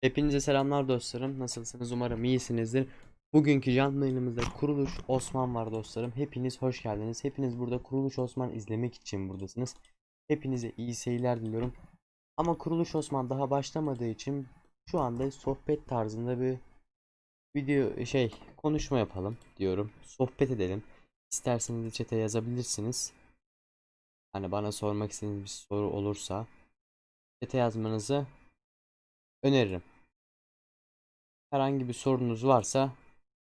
Hepinize selamlar dostlarım. Nasılsınız? Umarım iyisinizdir. Bugünkü canlı yayınımızda Kuruluş Osman var dostlarım. Hepiniz hoş geldiniz. Hepiniz burada Kuruluş Osman izlemek için buradasınız. Hepinize iyi seyirler diliyorum. Ama Kuruluş Osman daha başlamadığı için şu anda sohbet tarzında bir video şey konuşma yapalım diyorum. Sohbet edelim. İsterseniz de chat'e yazabilirsiniz. Hani bana sormak istediğiniz bir soru olursa chat'e yazmanızı öneririm. Herhangi bir sorunuz varsa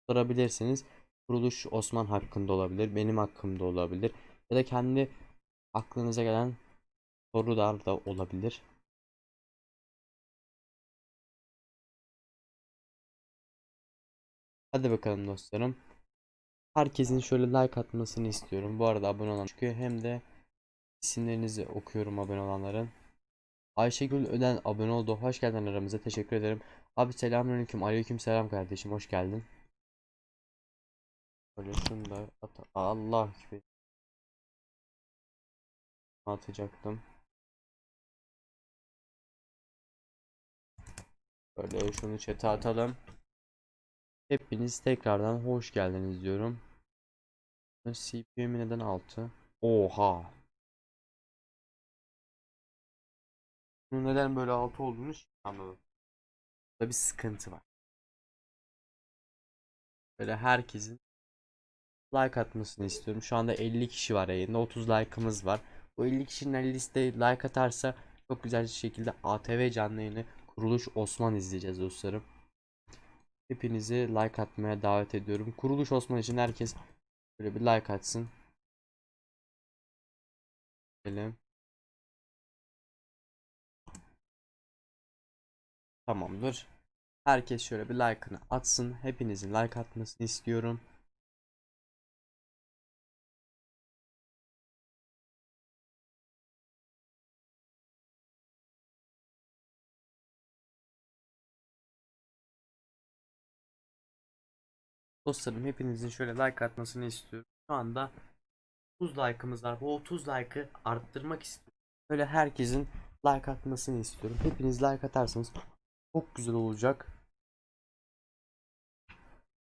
sorabilirsiniz. Kuruluş Osman hakkında olabilir, benim hakkımda olabilir ya da kendi aklınıza gelen sorular da olabilir. Hadi bakalım dostlarım. Herkesin şöyle like atmasını istiyorum. Bu arada abone olan çünkü hem de isimlerinizi okuyorum abone olanların. Ayşegül Öden abone oldu. Hoş geldin aramıza. Teşekkür ederim. Abi selamünaleyküm. Aleyküm selam kardeşim. Hoş geldin. Böyle şunu da at. Allah gibi. Atacaktım. Böyle şunu chat'e atalım. Hepiniz tekrardan hoş geldiniz diyorum. CPM'i neden 6? Oha. Bunun neden böyle 6 olduğunu şimdi anladım. Burada bir sıkıntı var. Böyle herkesin like atmasını istiyorum. Şu anda 50 kişi var yayında. 30 like'ımız var. Bu 50 kişinin 50'si de like atarsa çok güzel bir şekilde ATV canlı yayını Kuruluş Osman izleyeceğiz dostlarım. Hepinizi like atmaya davet ediyorum. Kuruluş Osman için herkes böyle bir like atsın. Gelin. Tamamdır. Herkes şöyle bir like'ını atsın. Hepinizin like atmasını istiyorum. Dostlarım hepinizin şöyle like atmasını istiyorum. Şu anda 30 like'ımız var. Bu 30 like'ı arttırmak istiyorum. Böyle herkesin like atmasını istiyorum. Hepiniz like atarsanız çok güzel olacak.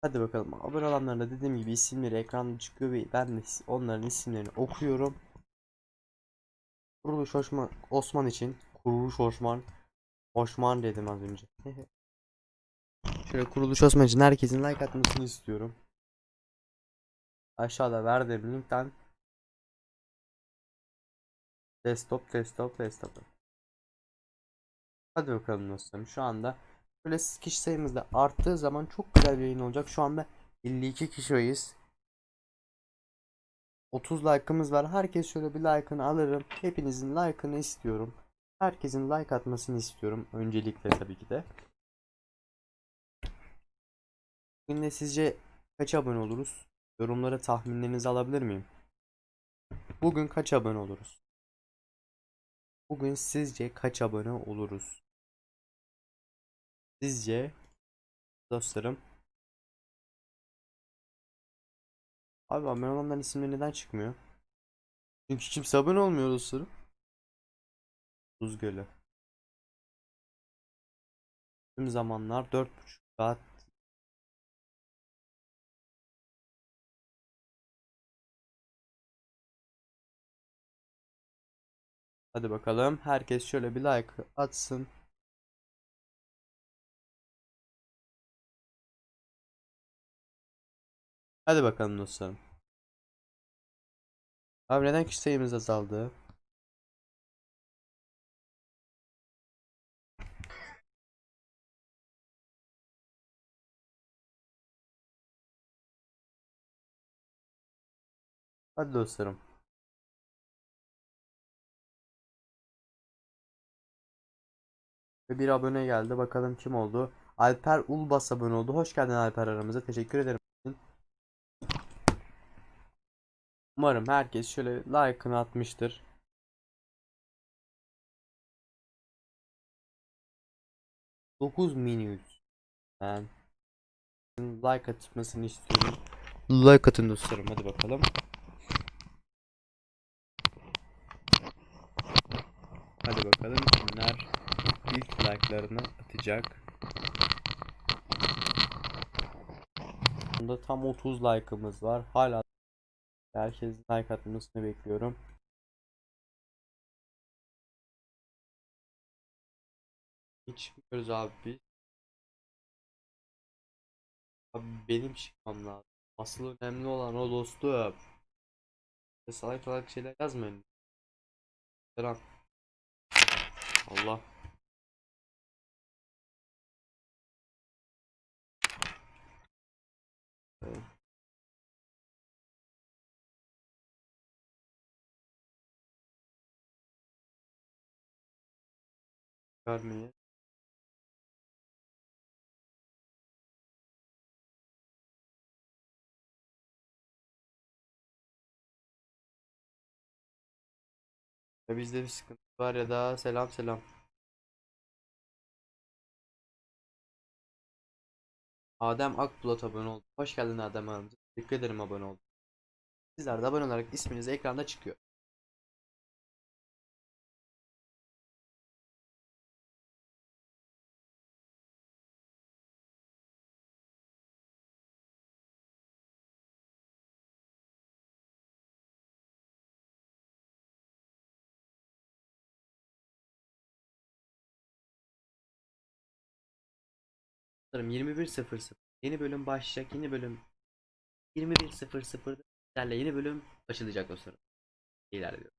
Hadi bakalım. Abone olanların da dediğim gibi isimleri ekranda çıkıyor ve ben de onların isimlerini okuyorum. Kuruluş Osman, Osman için Kuruluş Osman Osman dedim az önce. Şöyle Kuruluş Osman için herkesin like atmasını istiyorum. Aşağıda verdiğim linkten desktop desktop desktop. Hadi bakalım dostlarım. Şu anda böyle kişi sayımız da arttığı zaman çok güzel bir yayın olacak. Şu anda 52 kişiyiz. 30 like'ımız var. Herkes şöyle bir like'ını alırım. Hepinizin like'ını istiyorum. Herkesin like atmasını istiyorum. Öncelikle tabii ki de. Bugün de sizce kaç abone oluruz? Yorumlara tahminlerinizi alabilir miyim? Bugün kaç abone oluruz? Bugün sizce kaç abone oluruz? Sizce dostlarım Abi abone olanların isimleri neden çıkmıyor? Çünkü kimse abone olmuyor dostlarım. Tuz Gölü. Tüm zamanlar 4.5 saat Hadi bakalım. Herkes şöyle bir like atsın. Hadi bakalım dostlarım. Abi neden kişi sayımız azaldı? Hadi dostlarım. Ve bir abone geldi. Bakalım kim oldu? Alper Ulbas abone oldu. Hoş geldin Alper aramıza. Teşekkür ederim. Umarım herkes şöyle like'ını atmıştır. Dokuz minüt. Ben like atmasını istiyorum. Like atın dostlarım hadi bakalım. Hadi bakalım kimler ilk like like'larını atacak. Bunda tam 30 like'ımız var. Hala herkesin like atmasını bekliyorum. Hiç çıkmıyoruz abi biz. Abi benim çıkmam lazım. Asıl önemli olan o dostum. Salak salak şeyler yazmayın. Selam. Allah. Vermeyi. Ya bizde bir sıkıntı var ya da selam selam. Adem Akbulat abone oldu. Hoş geldin Adem aramıza. Teşekkür ederim abone oldu. Sizler de abone olarak isminiz ekranda çıkıyor. Sanırım 21.00 yeni bölüm başlayacak. Yeni bölüm 21.00'da sizlerle yeni bölüm açılacak dostlarım. İlerliyor.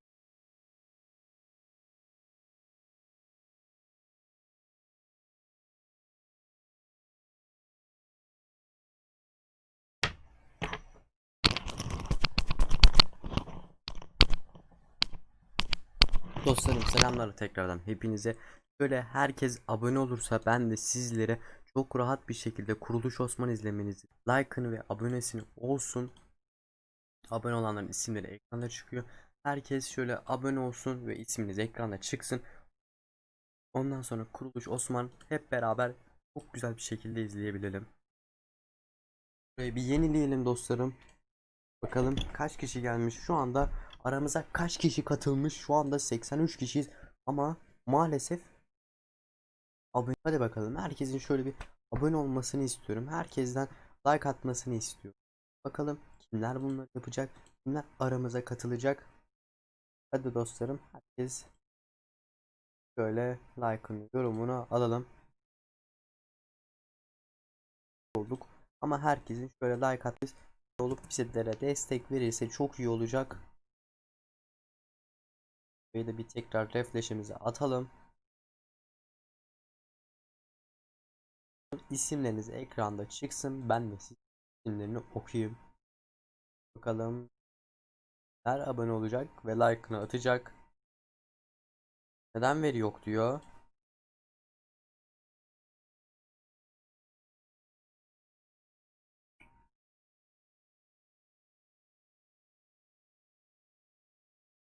Dostlarım selamlar tekrardan hepinize. Böyle herkes abone olursa ben de sizlere çok rahat bir şekilde Kuruluş Osman izlemenizi, like'ını ve abonesini olsun. Abone olanların isimleri ekranda çıkıyor. Herkes şöyle abone olsun ve isminiz ekranda çıksın. Ondan sonra Kuruluş Osman hep beraber çok güzel bir şekilde izleyebilelim. Burayı bir yenileyelim dostlarım. Bakalım kaç kişi gelmiş. Şu anda aramıza kaç kişi katılmış? Şu anda 83 kişiyiz. Ama maalesef abone hadi bakalım. Herkesin şöyle bir abone olmasını istiyorum. Herkesten like atmasını istiyorum. Bakalım kimler bunları yapacak? Kimler aramıza katılacak? Hadi dostlarım. Herkes şöyle like'ını, yorumunu alalım. Olduk. Ama herkesin şöyle like atması olup bizlere destek verirse çok iyi olacak. Burayı da bir tekrar refresh'imizi atalım. İsimleriniz ekranda çıksın. Ben de sizin isimlerini okuyayım. Bakalım. Her abone olacak ve like'ını atacak. Neden veri yok diyor.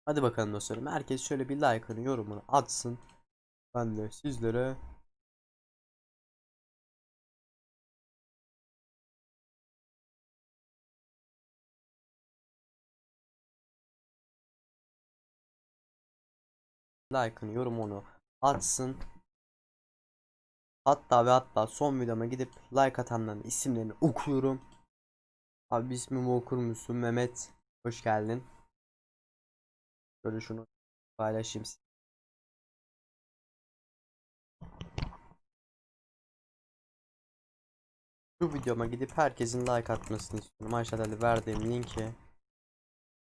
Hadi bakalım dostlarım. Herkes şöyle bir like'ını, yorumunu atsın. Ben de sizlere like'ını, yorumunu atsın. Hatta ve hatta son videoma gidip like atanların isimlerini okuyorum. Abi ismimi okur musun? Mehmet. Hoş geldin. Şöyle şunu paylaşayım. Şu videoma gidip herkesin like atmasını istiyorum. Aşağıda verdiğim linki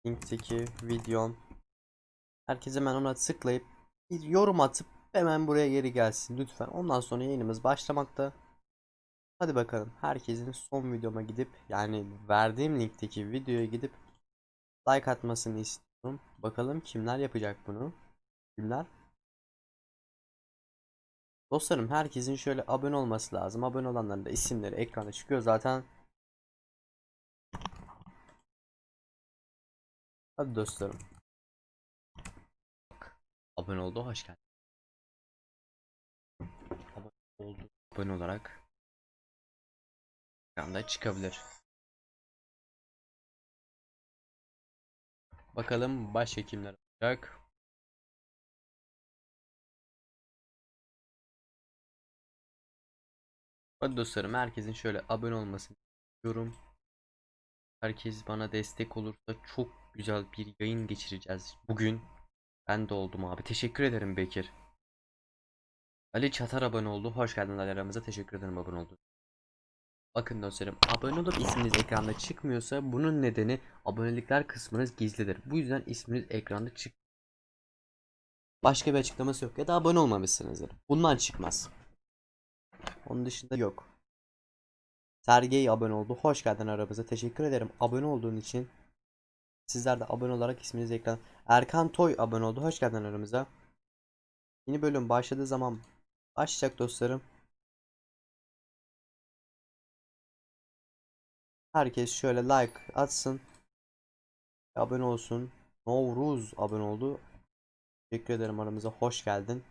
linkteki videom herkes hemen ona tıklayıp bir yorum atıp hemen buraya geri gelsin lütfen. Ondan sonra yayınımız başlamakta. Hadi bakalım herkesin son videoma gidip yani verdiğim linkteki videoya gidip like atmasını istiyorum. Bakalım kimler yapacak bunu? Kimler? Dostlarım herkesin şöyle abone olması lazım. Abone olanların da isimleri ekranda çıkıyor zaten. Hadi dostlarım. Abone oldu hoş geldin. Abone oldu. Abone olarak ekranda çıkabilir. Bakalım başka kimler olacak. Hadi dostlarım herkesin şöyle abone olmasını istiyorum. Herkes bana destek olursa çok güzel bir yayın geçireceğiz. Bugün ben de oldum abi. Teşekkür ederim Bekir. Ali Çatar abone oldu. Hoş geldin Ali aramıza. Teşekkür ederim abone oldu. Bakın dostlarım abone olup isminiz ekranda çıkmıyorsa bunun nedeni abonelikler kısmınız gizlidir. Bu yüzden isminiz ekranda çık. Başka bir açıklaması yok ya da abone olmamışsınızdır. Bundan çıkmaz. Onun dışında yok. Sergey abone oldu. Hoş geldin aramıza. Teşekkür ederim abone olduğun için. Sizler de abone olarak isminizi ekran. Erkan Toy abone oldu. Hoş geldin aramıza. Yeni bölüm başladığı zaman başlayacak dostlarım. Herkes şöyle like atsın. Abone olsun. Novruz abone oldu. Teşekkür ederim aramıza. Hoş geldin.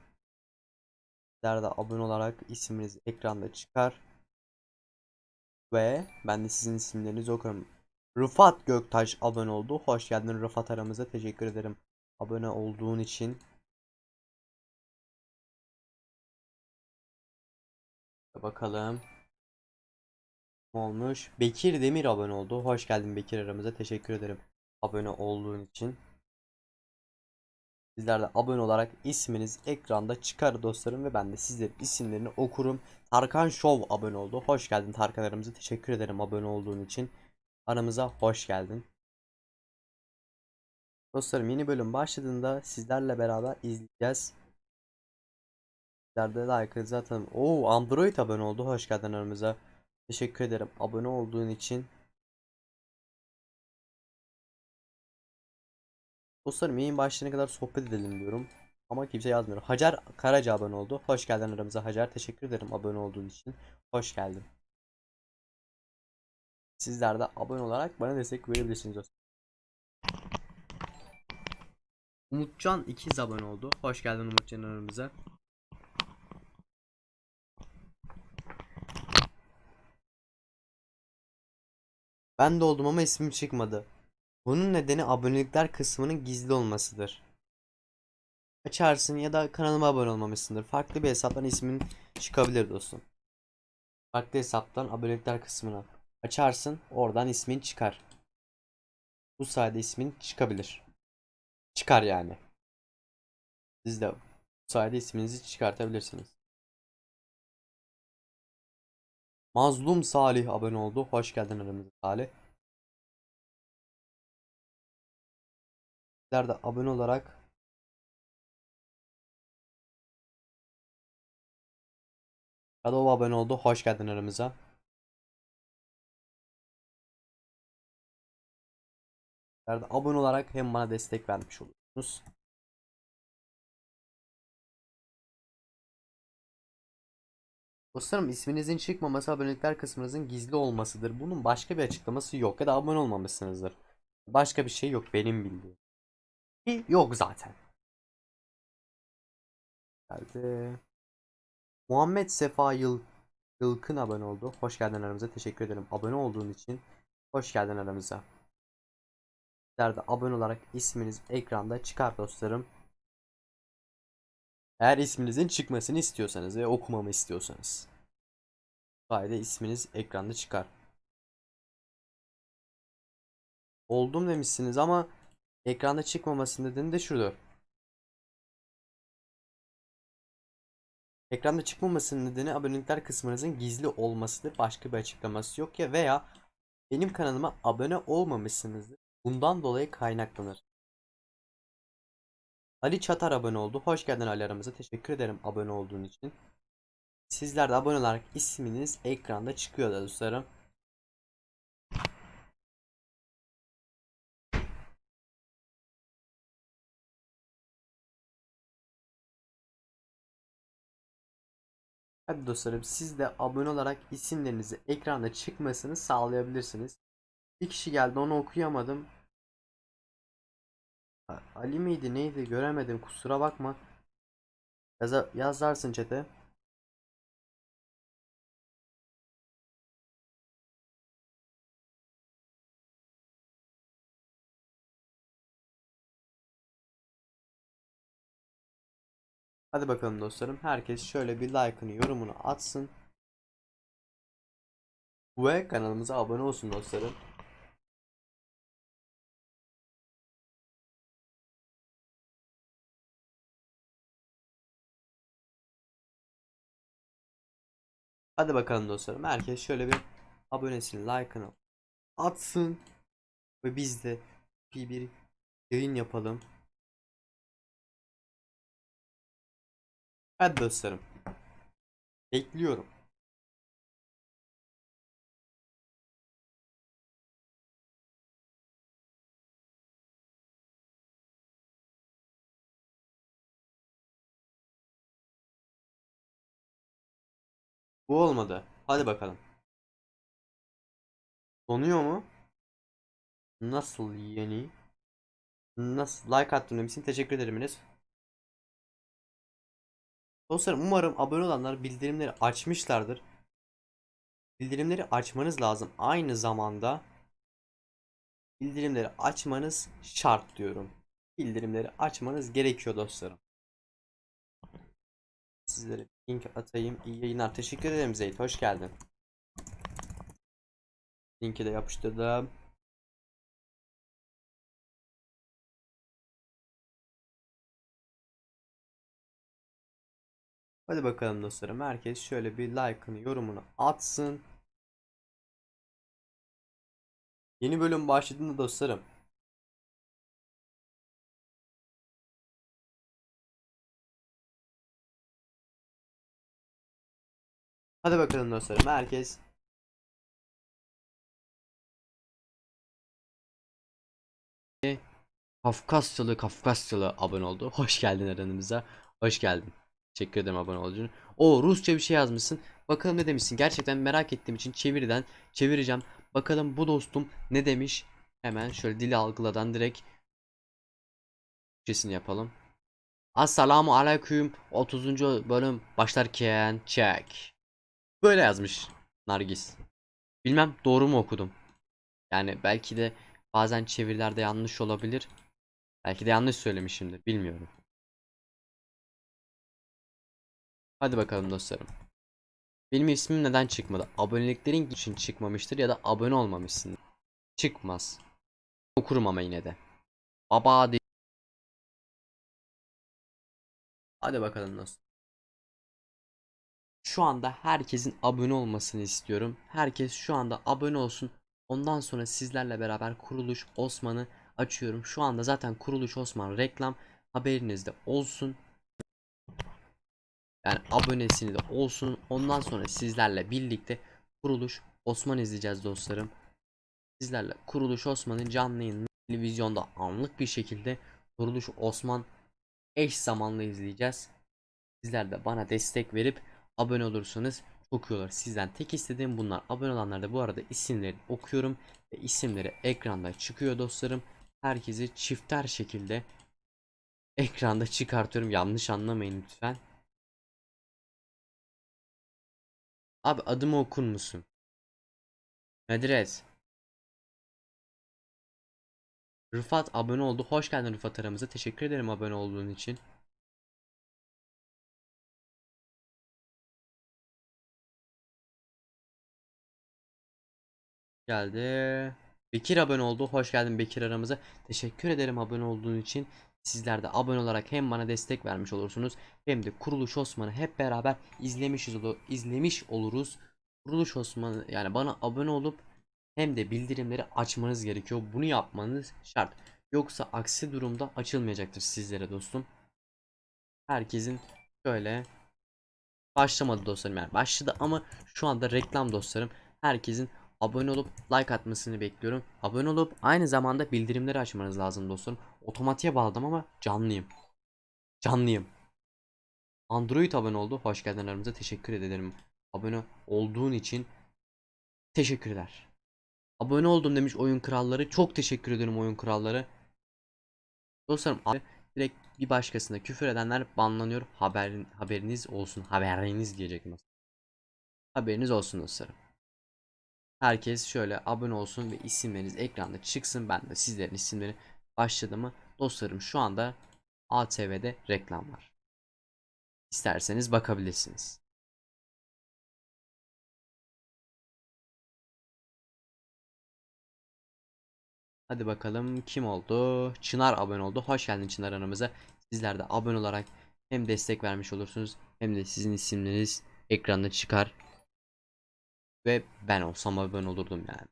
Sizler de abone olarak isminiz ekranda çıkar. Ve ben de sizin isimlerinizi okurum. Rıfat Göktaş abone oldu. Hoş geldin Rıfat aramıza. Teşekkür ederim abone olduğun için. Bakalım. Olmuş? Bekir Demir abone oldu. Hoş geldin Bekir aramıza. Teşekkür ederim abone olduğun için. Sizler de abone olarak isminiz ekranda çıkar dostlarım ve ben de sizlerin isimlerini okurum. Tarkan Show abone oldu. Hoş geldin Tarkan aramıza. Teşekkür ederim abone olduğun için. Aramıza hoş geldin. Dostlarım yeni bölüm başladığında sizlerle beraber izleyeceğiz. Sizler de like'ınızı atın. Oo Android abone oldu. Hoş geldin aramıza. Teşekkür ederim abone olduğun için. Dostlarım yayın başlayana kadar sohbet edelim diyorum. Ama kimse yazmıyor. Hacer Karaca abone oldu. Hoş geldin aramıza Hacer. Teşekkür ederim abone olduğun için. Hoş geldin. Sizler de abone olarak bana destek verebilirsiniz. Umutcan ikiz abone oldu. Hoş geldin Umutcan aramıza. Ben de oldum ama ismim çıkmadı. Bunun nedeni abonelikler kısmının gizli olmasıdır. Açarsın ya da kanalıma abone olmamışsındır. Farklı bir hesaptan ismin çıkabilir dostum. Farklı hesaptan abonelikler kısmına açarsın oradan ismin çıkar. Bu sayede ismin çıkabilir. Çıkar yani. Siz de bu sayede isminizi çıkartabilirsiniz. Mazlum Salih abone oldu. Hoş geldin aramıza Salih. Sizler de abone olarak Shadow abone oldu. Hoş geldin aramıza. Abone olarak hem bana destek vermiş olursunuz. Dostlarım isminizin çıkmaması abonelikler kısmınızın gizli olmasıdır. Bunun başka bir açıklaması yok ya da abone olmamışsınızdır. Başka bir şey yok benim bildiğim. Ki Yok zaten. Geldi. Muhammed Sefa Yıl Yılkın abone oldu. Hoş geldin aramıza. Teşekkür ederim. Abone olduğun için. Hoş geldin aramıza. Sizler abone olarak isminiz ekranda çıkar dostlarım. Eğer isminizin çıkmasını istiyorsanız ve okumamı istiyorsanız. Sayede isminiz ekranda çıkar. Oldum demişsiniz ama ekranda çıkmamasının nedeni de şudur. Ekranda çıkmamasının nedeni abonelikler kısmınızın gizli olmasıdır. Başka bir açıklaması yok ya veya benim kanalıma abone olmamışsınızdır. Bundan dolayı kaynaklanır. Ali Çatar abone oldu. Hoş geldin Ali aramıza. Teşekkür ederim abone olduğun için. Sizler de abone olarak isminiz ekranda çıkıyor da dostlarım. Hadi dostlarım siz de abone olarak isimlerinizi ekranda çıkmasını sağlayabilirsiniz. Bir kişi geldi onu okuyamadım. Ali miydi neydi göremedim kusura bakma. Yaza yazarsın çete. Hadi bakalım dostlarım. Herkes şöyle bir like'ını yorumunu atsın. ve kanalımıza abone olsun dostlarım. Hadi bakalım dostlarım. Herkes şöyle bir abonesini, like'ını atsın. Ve biz de bir, yayın yapalım. Hadi dostlarım. Bekliyorum. Bu olmadı. Hadi bakalım. Donuyor mu? Nasıl yani? Nasıl? Like attığınız için teşekkür ederim Enes. Dostlarım umarım abone olanlar bildirimleri açmışlardır. Bildirimleri açmanız lazım. Aynı zamanda bildirimleri açmanız şart diyorum. Bildirimleri açmanız gerekiyor dostlarım. Sizlere link atayım. İyi yayınlar. Teşekkür ederim Zeyt. Hoş geldin. Linki de yapıştırdım. Hadi bakalım dostlarım. Herkes şöyle bir like'ını, yorumunu atsın. Yeni bölüm başladığında dostlarım. Hadi bakalım dostlarım. Herkes Kafkasyalı Kafkasyalı abone oldu. Hoş geldin aranımıza. Hoş geldin. Teşekkür ederim abone olduğun. O Rusça bir şey yazmışsın. Bakalım ne demişsin. Gerçekten merak ettiğim için çeviriden çevireceğim. Bakalım bu dostum ne demiş. Hemen şöyle dili algıladan direkt Türkçesini yapalım. Assalamu aleyküm 30. bölüm başlarken çek. Böyle yazmış Nargis. Bilmem doğru mu okudum. Yani belki de bazen çevirilerde yanlış olabilir. Belki de yanlış söylemişimdir. Bilmiyorum. Hadi bakalım dostlarım. Benim ismim neden çıkmadı? Aboneliklerin için çıkmamıştır ya da abone olmamışsın. Çıkmaz. Okurum ama yine de. Baba de Hadi bakalım dostum. Şu anda herkesin abone olmasını istiyorum. Herkes şu anda abone olsun. Ondan sonra sizlerle beraber kuruluş Osman'ı açıyorum. Şu anda zaten kuruluş Osman reklam haberinizde olsun. Yani abonesini de olsun. Ondan sonra sizlerle birlikte kuruluş Osman izleyeceğiz dostlarım. Sizlerle kuruluş Osman'ın canlı yayını televizyonda anlık bir şekilde kuruluş Osman eş zamanlı izleyeceğiz. Sizler de bana destek verip abone olursanız çok iyi olur. Sizden tek istediğim bunlar. Abone olanlar da bu arada isimleri okuyorum ve isimleri ekranda çıkıyor dostlarım. Herkesi çifter şekilde ekranda çıkartıyorum. Yanlış anlamayın lütfen. Abi adımı okur musun? Medres. Rıfat abone oldu. Hoş geldin Rıfat aramıza. Teşekkür ederim abone olduğun için. Geldi. Bekir abone oldu. Hoş geldin Bekir aramıza. Teşekkür ederim abone olduğun için. Sizler de abone olarak hem bana destek vermiş olursunuz hem de Kuruluş Osman'ı hep beraber izlemişiz olur, izlemiş oluruz. Kuruluş Osman'ı yani bana abone olup hem de bildirimleri açmanız gerekiyor. Bunu yapmanız şart. Yoksa aksi durumda açılmayacaktır sizlere dostum. Herkesin şöyle başlamadı dostlarım yani başladı ama şu anda reklam dostlarım. Herkesin abone olup like atmasını bekliyorum. Abone olup aynı zamanda bildirimleri açmanız lazım dostlarım. Otomatiğe bağladım ama canlıyım. Canlıyım. Android abone oldu. Hoş geldin aramıza. Teşekkür ederim. Abone olduğun için teşekkürler. Abone oldum demiş oyun kralları. Çok teşekkür ederim oyun kralları. Dostlarım direkt bir başkasına küfür edenler banlanıyor. Haberin, haberiniz olsun. Haberiniz diyecektim. Haberiniz olsun dostlarım. Herkes şöyle abone olsun ve isimleriniz ekranda çıksın. Ben de sizlerin isimleri başladı mı? Dostlarım şu anda ATV'de reklam var. İsterseniz bakabilirsiniz. Hadi bakalım kim oldu? Çınar abone oldu. Hoş geldin Çınar aramıza. Sizler de abone olarak hem destek vermiş olursunuz hem de sizin isimleriniz ekranda çıkar. Ve ben olsam abone olurdum yani.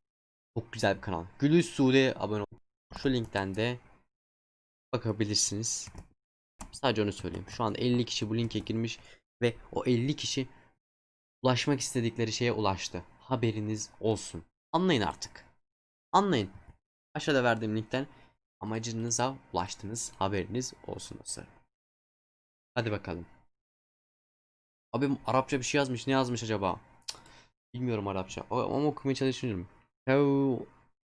Çok güzel bir kanal. Gülüş Sude abone ol. Şu linkten de bakabilirsiniz. Sadece onu söyleyeyim. Şu anda 50 kişi bu linke girmiş ve o 50 kişi ulaşmak istedikleri şeye ulaştı. Haberiniz olsun. Anlayın artık. Anlayın. Aşağıda verdiğim linkten amacınıza ulaştınız. Haberiniz olsun dostlarım. Hadi bakalım. Abi Arapça bir şey yazmış. Ne yazmış acaba? Bilmiyorum Arapça. Ama okumaya çalışıyorum. Tev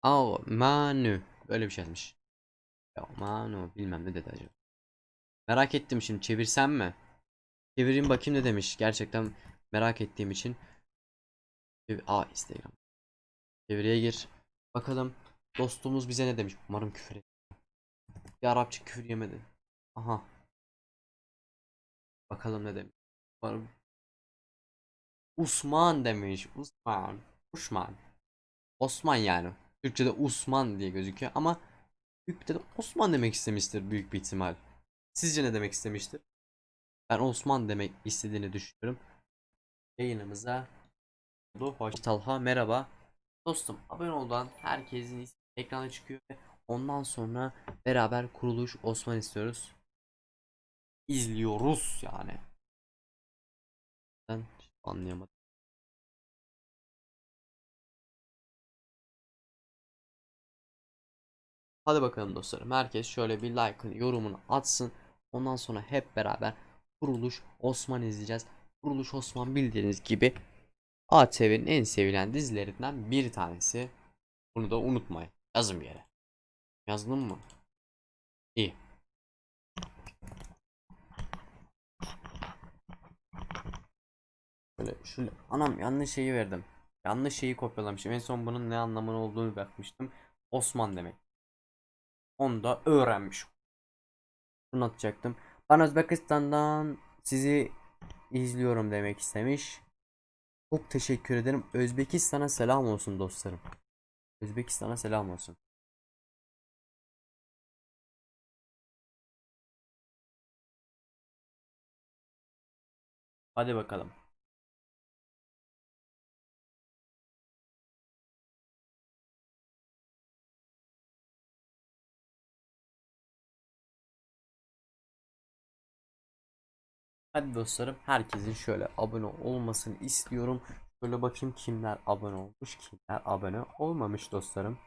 Al Manu. Böyle bir şey yazmış. Ya Manu bilmem ne dedi acaba. Merak ettim şimdi çevirsem mi? Çevireyim bakayım ne demiş. Gerçekten merak ettiğim için. Aa Instagram. Çeviriye gir. Bakalım dostumuz bize ne demiş. Umarım küfür et. Bir Arapça küfür yemedi. Aha. Bakalım ne demiş. Umarım. Osman demiş. Osman. Osman. Osman yani. Türkçe'de Osman diye gözüküyor ama Türkçe'de de Osman demek istemiştir büyük bir ihtimal. Sizce ne demek istemiştir? Ben Osman demek istediğini düşünüyorum. Yayınımıza Hoş Talha merhaba. Dostum abone olan herkesin ekrana çıkıyor ve ondan sonra beraber kuruluş Osman istiyoruz. İzliyoruz yani. Ben anlayamadım. Hadi bakalım dostlarım. Herkes şöyle bir like'ını, yorumunu atsın. Ondan sonra hep beraber Kuruluş Osman izleyeceğiz. Kuruluş Osman bildiğiniz gibi ATV'nin en sevilen dizilerinden bir tanesi. Bunu da unutmayın. Yazın bir yere. Yazdın mı? İyi. Böyle şöyle anam yanlış şeyi verdim. Yanlış şeyi kopyalamışım. En son bunun ne anlamını olduğunu bakmıştım. Osman demek. Onu da öğrenmişim. Bunu atacaktım. Ben Özbekistan'dan sizi izliyorum demek istemiş. Çok teşekkür ederim. Özbekistan'a selam olsun dostlarım. Özbekistan'a selam olsun. Hadi bakalım. Hadi dostlarım herkesin şöyle abone olmasını istiyorum. Şöyle bakayım kimler abone olmuş, kimler abone olmamış dostlarım.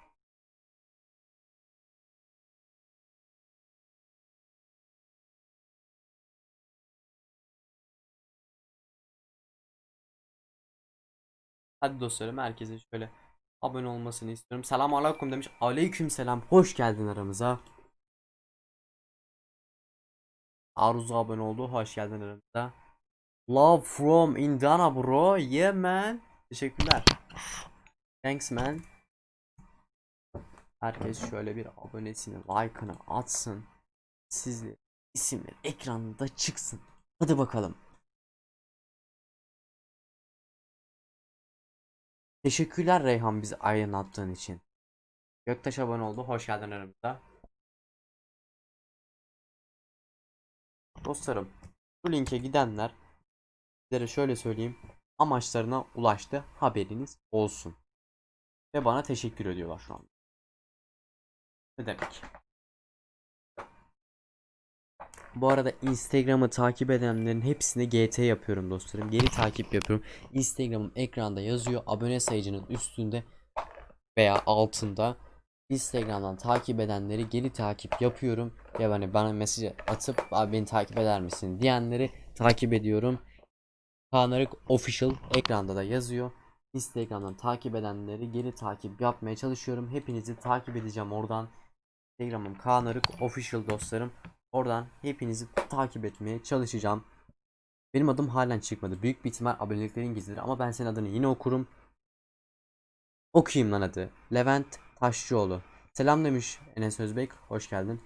Hadi dostlarım herkesin şöyle abone olmasını istiyorum. Selam aleyküm demiş. Aleyküm selam. Hoş geldin aramıza. Arzu abone oldu. Hoş geldin aramıza. Love from Indiana bro. Yeah man. Teşekkürler. Thanks man. Herkes şöyle bir abonesini, like'ını atsın. Sizle isimler ekranda çıksın. Hadi bakalım. Teşekkürler Reyhan bizi aydınlattığın için. Göktaş abone oldu. Hoş geldin aramıza. Dostlarım, bu linke gidenler sizlere şöyle söyleyeyim. Amaçlarına ulaştı. Haberiniz olsun. Ve bana teşekkür ediyorlar şu an. Ne demek? Bu arada Instagram'ı takip edenlerin hepsine GT yapıyorum dostlarım. Geri takip yapıyorum. Instagram'ım ekranda yazıyor. Abone sayıcının üstünde veya altında. Instagram'dan takip edenleri geri takip yapıyorum. Ya hani bana mesaj atıp abi beni takip eder misin diyenleri takip ediyorum. Kanarık Official ekranda da yazıyor. Instagram'dan takip edenleri geri takip yapmaya çalışıyorum. Hepinizi takip edeceğim oradan. Instagram'ım Kanarık Official dostlarım. Oradan hepinizi takip etmeye çalışacağım. Benim adım halen çıkmadı. Büyük bir ihtimal aboneliklerin gizlidir ama ben senin adını yine okurum. Okuyayım lan adı. Levent Taşçıoğlu. Selam demiş Enes Özbek. Hoş geldin.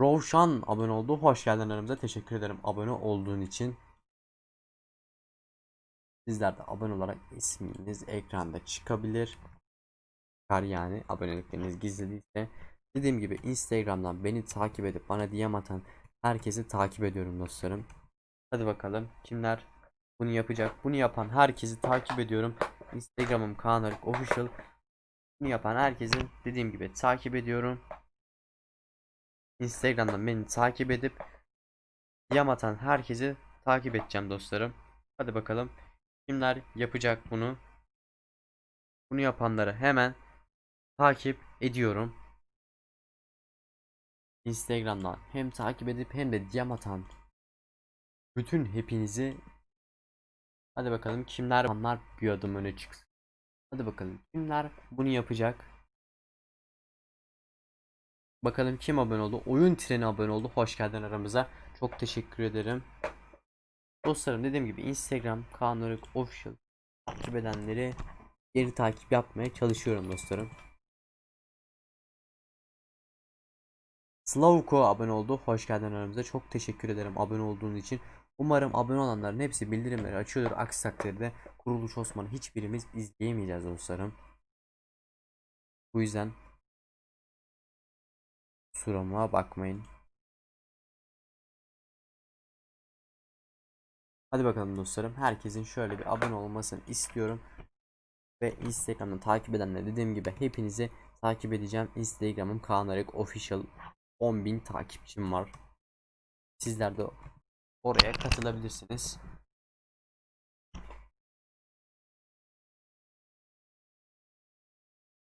Rovşan abone oldu. Hoş geldin aramıza. Teşekkür ederim abone olduğun için. Sizler de abone olarak isminiz ekranda çıkabilir. çıkar yani abonelikleriniz gizli değilse. Dediğim gibi Instagram'dan beni takip edip bana DM atan herkesi takip ediyorum dostlarım. Hadi bakalım kimler bunu yapacak. Bunu yapan herkesi takip ediyorum. Instagram'ım Kaan Arık Official. Bunu yapan herkesi dediğim gibi takip ediyorum. Instagram'dan beni takip edip DM atan herkesi takip edeceğim dostlarım. Hadi bakalım kimler yapacak bunu. Bunu yapanları hemen takip ediyorum. Instagram'dan hem takip edip hem de DM atan bütün hepinizi Hadi bakalım kimler onlar bir adım öne çıksın. Hadi bakalım kimler bunu yapacak. Bakalım kim abone oldu. Oyun treni abone oldu. Hoş geldin aramıza. Çok teşekkür ederim. Dostlarım dediğim gibi Instagram Kaan Arık Official takip edenleri geri takip yapmaya çalışıyorum dostlarım. Slavko abone oldu. Hoş geldin aramıza. Çok teşekkür ederim abone olduğun için. Umarım abone olanların hepsi bildirimleri açıyordur. Aksi takdirde Kuruluş Osman'ı hiçbirimiz izleyemeyeceğiz dostlarım. Bu yüzden kusuruma bakmayın. Hadi bakalım dostlarım. Herkesin şöyle bir abone olmasını istiyorum. Ve Instagram'dan takip edenler dediğim gibi hepinizi takip edeceğim. Instagram'ım Kaan Arık Official 10.000 takipçim var. Sizler de oraya katılabilirsiniz.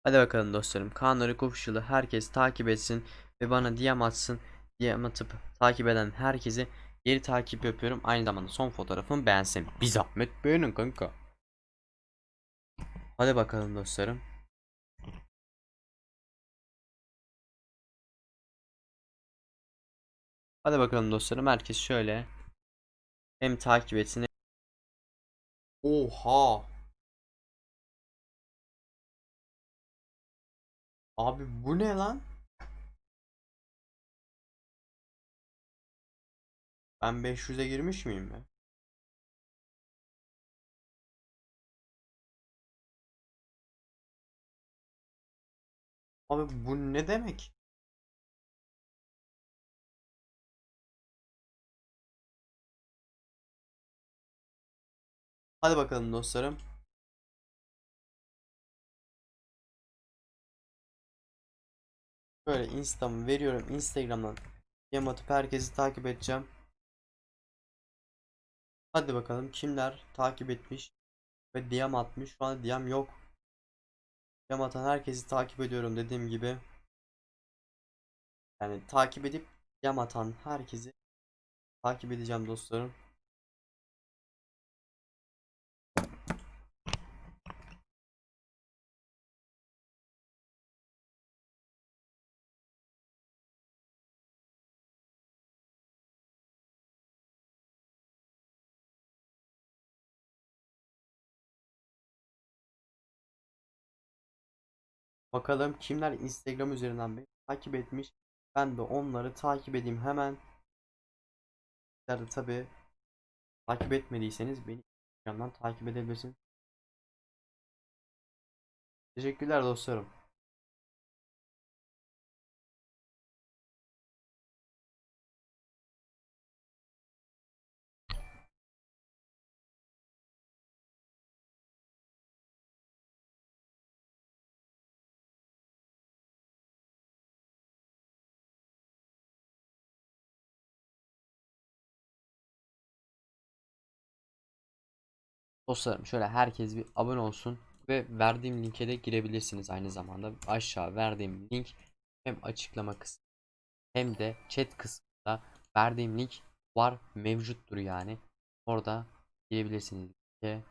Hadi bakalım dostlarım. Kaan Arık Official'ı herkes takip etsin ve bana DM atsın. DM atıp takip eden herkese geri takip yapıyorum. Aynı zamanda son fotoğrafımı beğensin. Bir zahmet beğenin kanka. Hadi bakalım dostlarım. Hadi bakalım dostlarım. Herkes şöyle hem takip etsin. Oha. Abi bu ne lan? Ben 500'e girmiş miyim ben? Abi bu ne demek? Hadi bakalım dostlarım. Böyle Insta'mı veriyorum. Instagram'dan DM herkesi takip edeceğim. Hadi bakalım kimler takip etmiş ve DM atmış. Şu an DM yok. DM atan herkesi takip ediyorum dediğim gibi. Yani takip edip DM atan herkesi takip edeceğim dostlarım. Bakalım kimler Instagram üzerinden beni takip etmiş. Ben de onları takip edeyim hemen. Sizler de tabi takip etmediyseniz beni Instagram'dan takip edebilirsiniz. Teşekkürler dostlarım. Dostlarım şöyle herkes bir abone olsun ve verdiğim linke de girebilirsiniz aynı zamanda. Aşağı verdiğim link hem açıklama kısmı hem de chat kısmında verdiğim link var mevcuttur yani. Orada girebilirsiniz. linke.